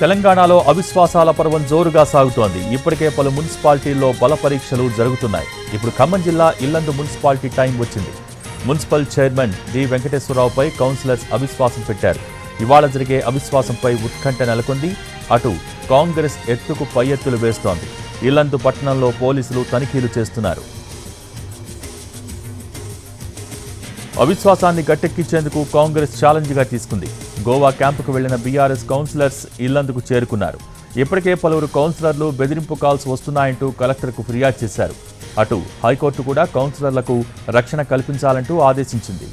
తెలంగాణలో అవిశ్వాసాల పర్వం జోరుగా సాగుతోంది. ఇప్పటికే పలు మున్సిపాలిటీల్లో బల పరీక్షలు జరుగుతున్నాయి. ఇప్పుడు ఖమ్మం జిల్లా ఇల్లందు మున్సిపాలిటీ టైం వచ్చింది. మున్సిపల్ చైర్మన్ డి వెంకటేశ్వరరావుపై కౌన్సిలర్స్ అవిశ్వాసం పెట్టారు. ఇవాళ జరిగే అవిశ్వాసంపై ఉత్కంఠ నెలకొంది. అటు కాంగ్రెస్ ఎత్తుకు పై ఎత్తులు వేస్తోంది. ఇల్లందు పట్టణంలో పోలీసులు తనిఖీలు చేస్తున్నారు. అవిశ్వాసాన్ని గట్టెక్కించేందుకు కాంగ్రెస్ ఛాలెంజ్గా తీసుకుంది. గోవా క్యాంపుకు వెళ్ళిన బీఆర్ఎస్ కౌన్సిలర్స్ ఇల్లందుకు చేరుకున్నారు. ఇప్పటికే పలువురు కౌన్సిలర్లు బెదిరింపు కాల్స్ వస్తున్నాయంటూ కలెక్టర్కు ఫిర్యాదు చేశారు. అటు హైకోర్టు కూడా కౌన్సిలర్లకు రక్షణ కల్పించాలంటూ ఆదేశించింది.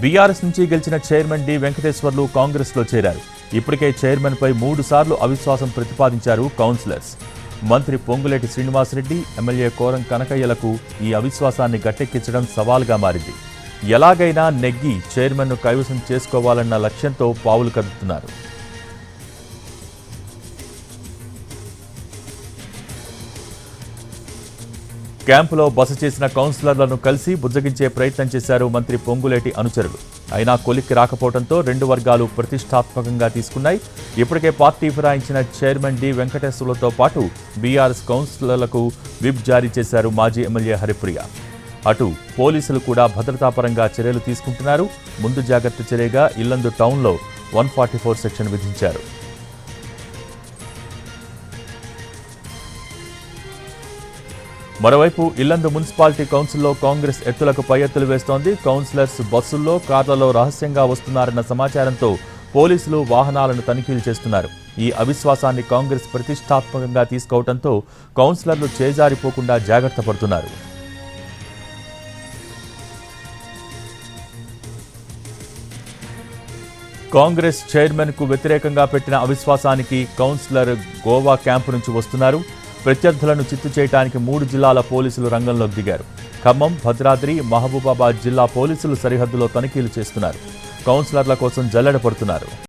బీఆర్ఎస్ నుంచి గెలిచిన చైర్మన్ డి. వెంకటేశ్వర్లు కాంగ్రెస్లో చేరారు. ఇప్పటికే చైర్మన్పై మూడు సార్లు అవిశ్వాసం ప్రతిపాదించారు కౌన్సిలర్స్. మంత్రి పొంగులేటి శ్రీనివాసరెడ్డి ఎమ్మెల్యే కోరం కనకయ్యలకు ఈ అవిశ్వాసాన్ని గట్టెక్కించడం సవాల్గా మారింది. ఎలాగైనా నెగ్గి చైర్మన్ను కైవసం చేసుకోవాలన్న లక్ష్యంతో పావులు కదుపుతున్నారు. క్యాంపులో బస చేసిన కౌన్సిలర్లను కలిసి బుజ్జగించే ప్రయత్నం చేశారు మంత్రి పొంగులేటి అనుచరులు. అయినా కొలిక్కి రాకపోవడంతో రెండు వర్గాలు ప్రతిష్టాత్మకంగా తీసుకున్నాయి. ఇప్పటికే పార్టీ ఫిరాయించిన చైర్మన్ డి వెంకటేశ్వర్లతో పాటు బీఆర్ఎస్ కౌన్సిలర్లకు విప్ జారీ చేశారు మాజీ ఎమ్మెల్యే హరిప్రియ. అటు పోలీసులు కూడా భద్రతాపరంగా చర్యలు తీసుకుంటున్నారు. ముందు జాగ్రత్త చర్యగా ఇల్లందు టౌన్లో వన్ ఫార్టీ ఫోర్ సెక్షన్ విధించారు. మరోవైపు ఇల్లందు మున్సిపాలిటీ కౌన్సిల్లో కాంగ్రెస్ ఎత్తులకు పై ఎత్తులు వేస్తోంది. కౌన్సిలర్స్ బస్సుల్లో కార్లలో రహస్యంగా వస్తున్నారన్న సమాచారంతో పోలీసులు వాహనాలను తనిఖీలు చేస్తున్నారు. ఈ అవిశ్వాసాన్ని కాంగ్రెస్ ప్రతిష్టాత్మకంగా తీసుకోవడంతో కౌన్సిలర్లు చేజారిపోకుండా జాగ్రత్త పడుతున్నారు. కాంగ్రెస్ చైర్మన్కు వ్యతిరేకంగా పెట్టిన అవిశ్వాసానికి కౌన్సిలర్ గోవా క్యాంపు నుంచి వస్తున్నారు. ప్రత్యర్థులను చిత్తు చేయడానికి మూడు జిల్లాల పోలీసులు రంగంలోకి దిగారు. ఖమ్మం భద్రాద్రి మహబూబాబాద్ జిల్లా పోలీసులు సరిహద్దులో తనిఖీలు చేస్తున్నారు. కౌన్సిలర్ల కోసం జల్లెడ పడుతున్నారు.